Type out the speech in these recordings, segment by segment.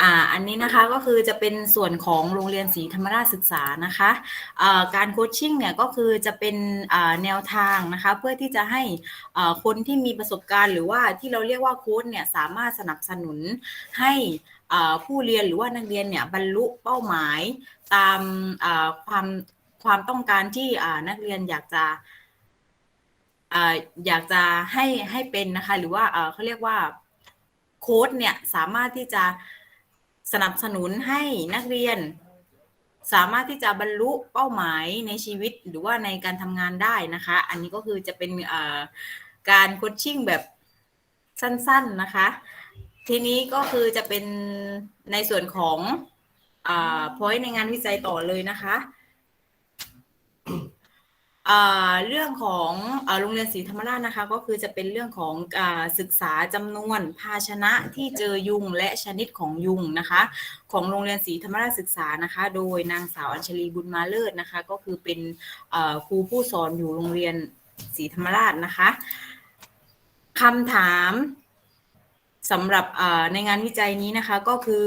อ่าอันนี้นะคะก็คือจะเป็นส่วนของโรงเรียนศรีธรรมราชศึกษานะคะาการโคชชิ่งเนี่ยก็คือจะเป็นแนวทางนะคะเพื่อที่จะให้คนที่มีประสบการณ์ หรือว่าที่เราเรียกว่าโค้ชเนี่ยสามารถสนับสนุนให้ผู้เรียนหรือว่านักเรียนเนี่ยบรรลุเป้าหมายตามาความความต้องการที่นักเรียนอยากจะอยากจะให้ให้เป็นนะคะหรือว่าอ่าเขาเรียกว่าโค้ชเนี่ยสามารถที่จะ สนับสนุนให้นักเรียน สามารถที่จะบรรลุเป้าหมายในชีวิตหรือว่าในการทำงานได้นะคะ อันนี้ก็คือจะเป็นการโคชชิ่งแบบสั้นๆนะคะ ทีนี้ก็คือจะเป็นในส่วนของอ่าพอยในงานวิจัยต่อเลยนะคะ เรื่องของโรงเรียนศรีธรรมราชนะคะ ก็คือจะเป็นเรื่องของอศึกษาจำนวนภาชนะที่เจอยุงและชนิดของยุงนะคะ ของโรงเรียนศรีธรรมราชศึกษานะคะ โดยนางสาวอัญชลีบุญมาเลิศนะคะ ก็คือเป็นครูผู้สอนอยู่โรงเรียนศรีธรรมราชนะคะคำถาม สำหรับในงานวิจัยนี้นะคะก็คือ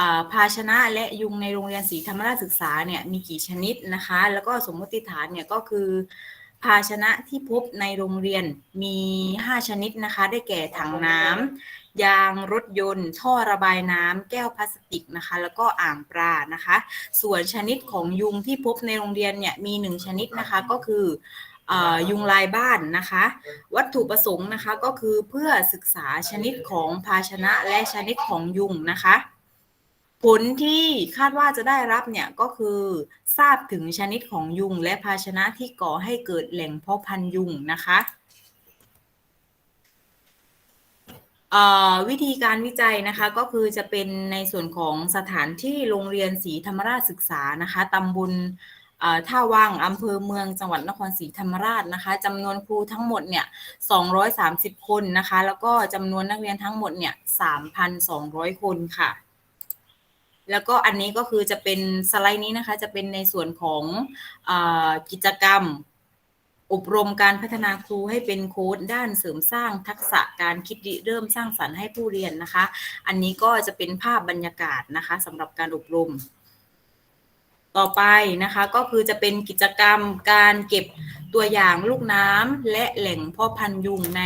อภาชนะและยุงในโรงเรียนศรีธรรมราชศึกษาเนี่ยมีกี่ชนิดนะคะ แล้วก็สมมติฐานเนี่ยก็คือ ภาชนะที่พบในโรงเรียนมี 5 ชนิดนะคะ ได้แก่ถังน้ำยางรถยนต์ ท่อระบายน้ำแก้วพลาสติกนะคะ แล้วก็อ่างปลานะคะ ส่วนชนิดของยุงที่พบในโรงเรียนเนี่ยมีหนึ่งชนิดนะคะก็คือ ยุงลายบ้านนะคะ วัตถุประสงค์นะคะก็คือเพื่อศึกษาชนิดของภาชนะและชนิดของยุงนะคะ ผลที่คาดว่าจะได้รับเนี่ยก็คือทราบถึงชนิดของยุงและภาชนะที่ก่อให้เกิดแหล่งเพาะพันธุ์ยุงนะคะวิธีการวิจัยนะคะก็คือจะเป็นในส่วนของสถานที่โรงเรียนศรีธรรมราชศึกษานะคะตำบล ท่าวังอำเภอเมืองจังหวัดนครศรีธรรมราชนะคะจำนวนครูทั้งหมดเนี่ย 230 คนนะคะ แล้วก็จำนวนนักเรียนทั้งหมดเนี่ย 3,200 คนค่ะ แล้วก็อันนี้ก็คือจะเป็นสไลด์นี้นะคะ จะเป็นในส่วนของอกิจกรรมอบรมการพัฒนาครูให้เป็นโค้ดด้านเสริมสร้างทักษะการคิดริเริ่มสร้างสรรค์ให้ผู้เรียนนะคะ อันนี้ก็จะเป็นภาพบรรยากาศนะคะสำหรับการอบรม ต่อไปนะคะก็คือจะเป็นกิจกรรมการเก็บตัวอย่างลูกน้ำและแหล่งพ่อพันยุงใน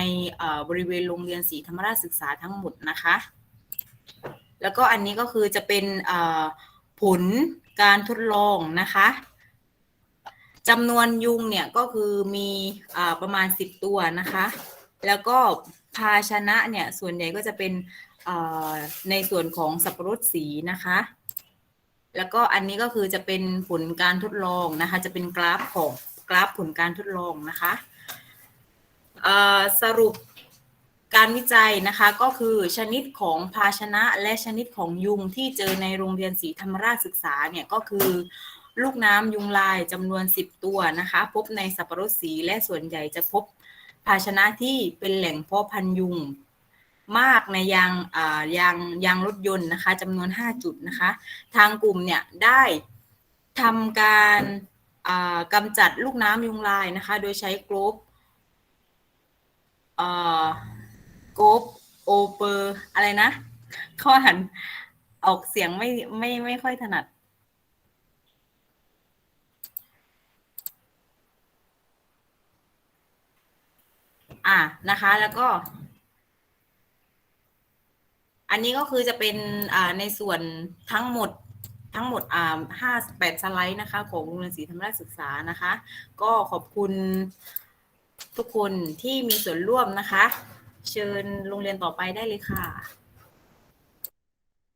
บริเวณโรงเรียนศรีธรรมราชศึกษาทั้งหมดนะคะ แล้วก็อันนี้ก็คือจะเป็นผลการทดลองนะคะจำนวนยุงเนี่ยก็คือมีอประมาณ 10 ตัวนะคะ แล้วก็ภาชนะเนี่ยส่วนใหญ่ก็จะเป็นในส่วนของสับปะรดสีนะคะ แล้วก็อันนี้ก็คือจะเป็นผลการทดลองนะคะ จะเป็นกราฟของกราฟผลการทดลองนะคะสรุปการวิจัยนะคะก็คือชนิดของภาชนะและชนิดของยุงที่เจอในโรงเรียนศรีธรรมราชศึกษาเนี่ยก็คือ ลูกน้ำยุงลายจำนวน 10 ตัวนะคะ พบในสับปะรดสีและส่วนใหญ่จะพบภาชนะที่เป็นแหล่งเพาะพันยุง มากในยางอ่ายางยางรถยนต์นะคะจำนวน 5 จุดนะคะ ทางกลุ่มเนี่ยได้ทำการอ่ากำจัดลูกน้ำยุงลายนะคะ โดยใช้กลบอ่าโกลบโอเปอร์อะไรนะ ข้อหันออกเสียงไม่ไม่ไม่ค่อยถนัดอะนะคะแล้วก็ อันนี้ก็คือจะเป็นในส่วนทั้งหมดทั้งหมดห้าแปดสไลด์นะคะ ของโรงเรียนศรีธรรมราชศึกษานะคะ ก็ขอบคุณทุกคนที่มีส่วนร่วมนะคะ เชิญโรงเรียนต่อไปได้เลยค่ะ